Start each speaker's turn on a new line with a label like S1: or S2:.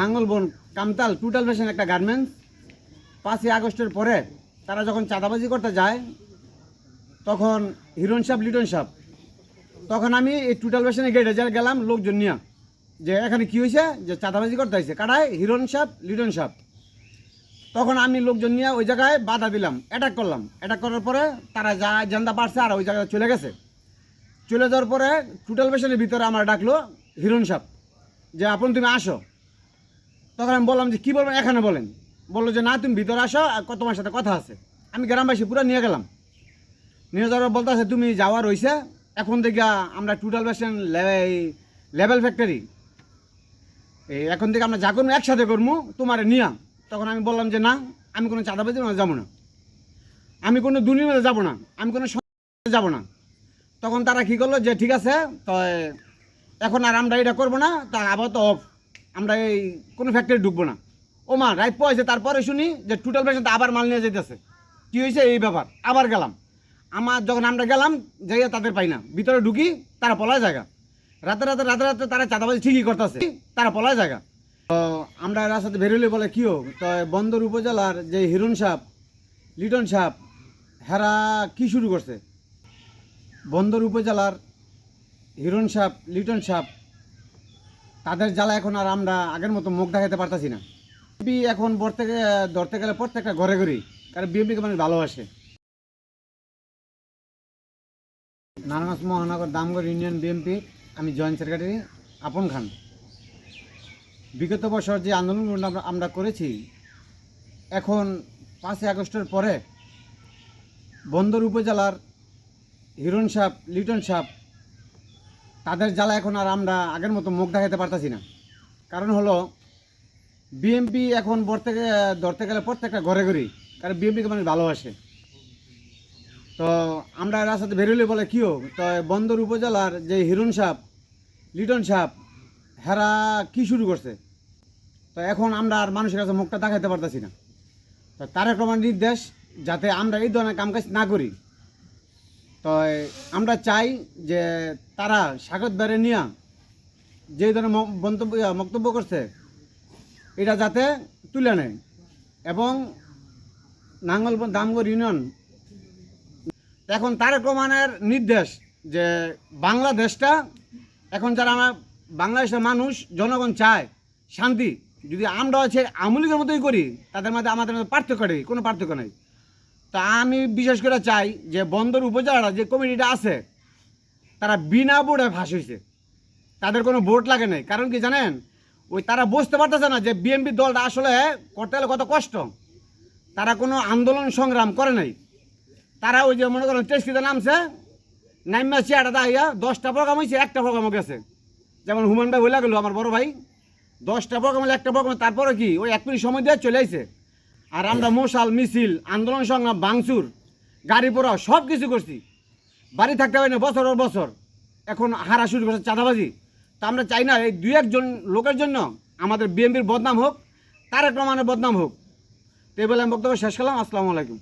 S1: নাঙ্গলবন, কামতাল টুটাল fashion একটা garments পাঁচই আগস্টের পরে তারা যখন চাঁদাবাজি করতে যায়, তখন হিরণ সাপ, লিটন সাপ। তখন আমি এই টুটাল ফ্যাশনের গেটে যা গেলাম লোকজন নিয়ে। যে এখানে কি হয়েছে যে চাঁদাবাজি করতে হয়েছে কাটায় হিরণ সাপ, লিটন সাপ। তখন আমি লোকজন নিয়ে ওই জায়গায় বাধা দিলাম অ্যাটাক করলাম। অ্যাটাক করার পরে তারা যা জানতে পারছে আর ওই জায়গায় চলে গেছে। চলে যাওয়ার পরে টুটাল ফ্যাশনের ভিতরে আমার ডাকলো হিরণ সাপ। যে আপন তুমি আসো। তখন আমি বললাম যে, কী বলবেন? এখানে বলেন। বলল যে, না, তুমি ভিতরে আসো তোমার সাথে কথা আছে। আমি গ্রামবাসী পুরো নিয়ে গেলাম। নিয়ে যাওয়ার বলতে আছে তুমি যাওয়া রইছে। এখন থেকে আমরা টোটাল বেসন লেভেল ফ্যাক্টরি এই এখন থেকে আমরা যা করব, একসাথে করব, তোমার নিয়া। তখন আমি বললাম যে, না, আমি কোনো চাঁদাবাজি মানে যাব না। আমি কোনো দুর্নীতি যাব না। আমি কোনো যাব না। তখন তারা কী করল যে, ঠিক আছে তো এখন আর আমরা এটা করব না, তা আবার তো অফ আমরা এই কোনো ফ্যাক্টরি ঢুকবো না। ও মা রাইট পয়সা তারপরে শুনি যে টোটাল পেশেন্ট আবার মাল নিয়ে যেতেছে কী হয়েছে এই ব্যাপার। আবার গেলাম। আমার যখন আমরা গেলাম, যাইয়া তাদের পাই না। ভিতরে ঢুকি, তারা পলায় জায়গা। রাতে রাতে রাতে রাতে তারা চাঁদাবাজি ঠিকই করতেছে, তারা পলায় জায়গা। তো আমরা রাস্তাতে বেরোলে বলে, কী হোক তো বন্দর উপজেলার যে হিরণ সাপ লিটন সাপ হেরা কি শুরু করছে? বন্দর উপজেলার হিরণ সাপ লিটন সাপ তাদের জ্বালা এখন আর আমরা আগের মতো মুখ দেখাতে পারতাছি না। বিএনপি এখন গেলে ধরতে গেলে প্রত্যেকটা ঘরে ঘরেই, কারণ বিএনপিকে মানুষ ভালোবাসে। নারায়ণগঞ্জ মহানগর দামগড় ইউনিয়ন বিএনপি আমি জয়েন্ট সেক্রেটারি আপন খান। বিগত বছর যে আন্দোলনগুলো আমরা আমরা করেছি, এখন পাঁচই আগস্টের পরে বন্দর উপজেলার হিরণ সাপ, লিটন সাপ তাদের জ্বালা এখন আর আমরা আগের মতো মুখ দেখাতে পারতাছি না। কারণ হলো বিএমপি এখন গেলে ধরতে গেলে প্রত্যেকটা ঘরে ঘরেই, কারণ বিএমপিকে মানুষ ভালোবাসে। তো আমরা রাস্তাতে বেরোলে বলে কী হোক, তো বন্দর উপজেলার যে হিরণ সাপ, লিটন সাপ, হেরা কি শুরু করছে? তো এখন আমরা আর মানুষের কাছে মুখটা দেখাতে পারতাছি না। তো তারেক রহমান নির্দেশ যাতে আমরা এই ধরনের কামকাজ না করি। তো আমরা চাই যে তারা স্বাগত বেড়ে নিয়ে যে ধরনের মন্তব্য বক্তব্য করছে, এটা যাতে তুলে নেয়। এবং নাঙ্গল দামগড় ইউনিয়ন, এখন তারেক রহমানের নির্দেশ যে বাংলাদেশটা, এখন যারা আমার বাংলাদেশের মানুষ, জনগণ চায় শান্তি, যদি আমরা হচ্ছে আমলিকের মতোই করি, তাদের মধ্যে আমাদের মধ্যে পার্থক্য নেই, কোনো পার্থক্য নেই। তা আমি বিশেষ করে চাই যে বন্দর উপজেলাটা যে কমিটিটা আছে, তারা বিনা বোর্ডে ফাঁস হয়েছে তাদের কোনো ভোট লাগে নাই। কারণ কি জানেন? ওই তারা বুঝতে পারতেছে না যে বিএনপি দলটা আসলে করতে গেলে কত কষ্ট। তারা কোনো আন্দোলন সংগ্রাম করে নাই। তারা ওই যে মনে করেন টেস্টিতে নামছে, নাইমা চেয়ারটা দাঁড়িয়া দশটা প্রোগ্রাম হয়েছে একটা প্রোগ্রামও গেছে। যেমন হুমান ভাই বলে গেল আমার বড় ভাই। দশটা প্রোগ্রাম হলে একটা প্রোগ্রাম, তারপরে কি? ওই এক মিনিট সময় দিয়ে চলে আইছে। আর আমরা মশাল, মিছিল, আন্দোলন সংগ্রাম, ভাঙচুর, গাড়ি পোড়া সব কিছু করছি। বাড়ি থাকতে পারি না, বছর ওর বছর। এখন হারা শুরু করছে চাঁদাবাজি। তা আমরা চাই না, এই দু একজন লোকের জন্য আমাদের বিএনপির বদনাম হোক, তারেক রহমানের বদনাম হোক। তো এই বলে আমি বক্তব্য শেষ করলাম। আসসালামু আলাইকুম।